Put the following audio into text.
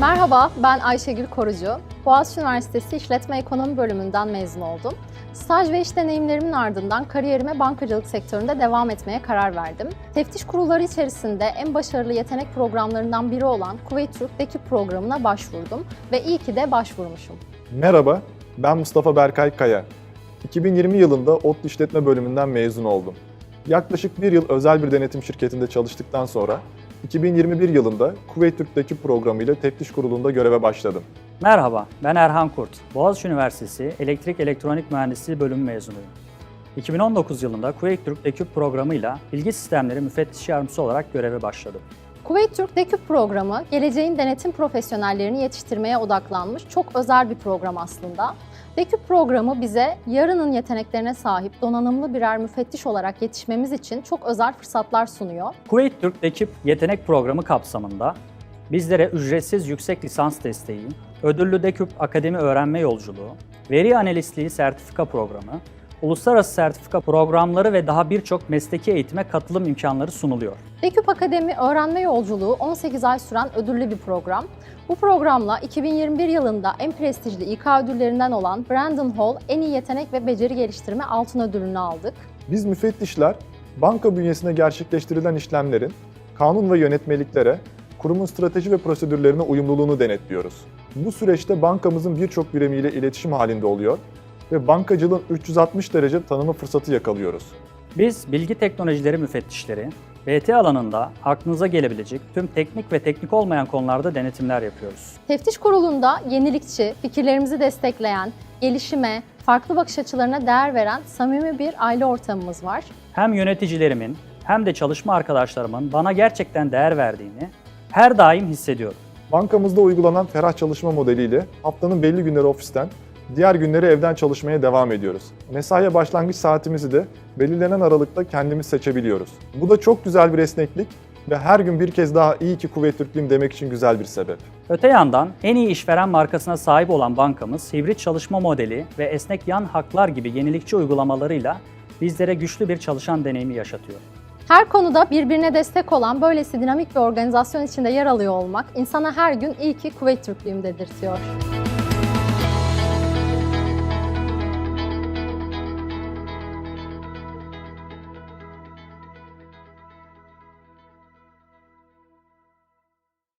Merhaba, ben Ayşegül Korucu. Boğaziçi Üniversitesi İşletme Ekonomi bölümünden mezun oldum. Staj ve iş deneyimlerimin ardından kariyerime bankacılık sektöründe devam etmeye karar verdim. Teftiş kurulları içerisinde en başarılı yetenek programlarından biri olan Kuveyt Türk Dekip programına başvurdum ve iyi ki de başvurmuşum. Merhaba, ben Mustafa Berkay Kaya. 2020 yılında ODTÜ İşletme bölümünden mezun oldum. Yaklaşık bir yıl özel bir denetim şirketinde çalıştıktan sonra 2021 yılında Kuveyt Türk'teki programıyla teftiş kurulunda göreve başladım. Merhaba, ben Erhan Kurt. Boğaziçi Üniversitesi Elektrik Elektronik Mühendisliği bölümü mezunuyum. 2019 yılında Kuveyt Türk Deküp programıyla bilgi sistemleri müfettiş yardımcısı olarak göreve başladım. Kuveyt Türk Dekip programı, geleceğin denetim profesyonellerini yetiştirmeye odaklanmış çok özel bir program aslında. Dekip programı bize yarının yeteneklerine sahip donanımlı birer müfettiş olarak yetişmemiz için çok özel fırsatlar sunuyor. Kuveyt Türk Deküp Yetenek Programı kapsamında bizlere ücretsiz yüksek lisans desteği, ödüllü Deküp Akademi Öğrenme Yolculuğu, veri analistliği sertifika programı, uluslararası sertifika programları ve daha birçok mesleki eğitime katılım imkanları sunuluyor. Deküp Akademi Öğrenme Yolculuğu 18 ay süren ödüllü bir program. Bu programla 2021 yılında en prestijli İK ödüllerinden olan Brandon Hall en iyi yetenek ve beceri geliştirme altın ödülünü aldık. Biz müfettişler, banka bünyesinde gerçekleştirilen işlemlerin kanun ve yönetmeliklere, kurumun strateji ve prosedürlerine uyumluluğunu denetliyoruz. Bu süreçte bankamızın birçok birimiyle iletişim halinde oluyor ve bankacılığın 360 derece tanıma fırsatı yakalıyoruz. Biz bilgi teknolojileri müfettişleri, BT alanında aklınıza gelebilecek tüm teknik ve teknik olmayan konularda denetimler yapıyoruz. Teftiş kurulunda yenilikçi, fikirlerimizi destekleyen, gelişime, farklı bakış açılarına değer veren samimi bir aile ortamımız var. Hem yöneticilerimin hem de çalışma arkadaşlarımın bana gerçekten değer verdiğini her daim hissediyorum. Bankamızda uygulanan ferah çalışma modeliyle haftanın belli günleri ofisten, diğer günleri evden çalışmaya devam ediyoruz. Mesaiye başlangıç saatimizi de belirlenen aralıkta kendimiz seçebiliyoruz. Bu da çok güzel bir esneklik ve her gün bir kez daha iyi ki kuvvet Türklüyüm demek için güzel bir sebep. Öte yandan en iyi işveren markasına sahip olan bankamız hibrit çalışma modeli ve esnek yan haklar gibi yenilikçi uygulamalarıyla bizlere güçlü bir çalışan deneyimi yaşatıyor. Her konuda birbirine destek olan böylesi dinamik bir organizasyon içinde yer alıyor olmak insana her gün iyi ki Kuveyt Türklüyüm dedirtiyor.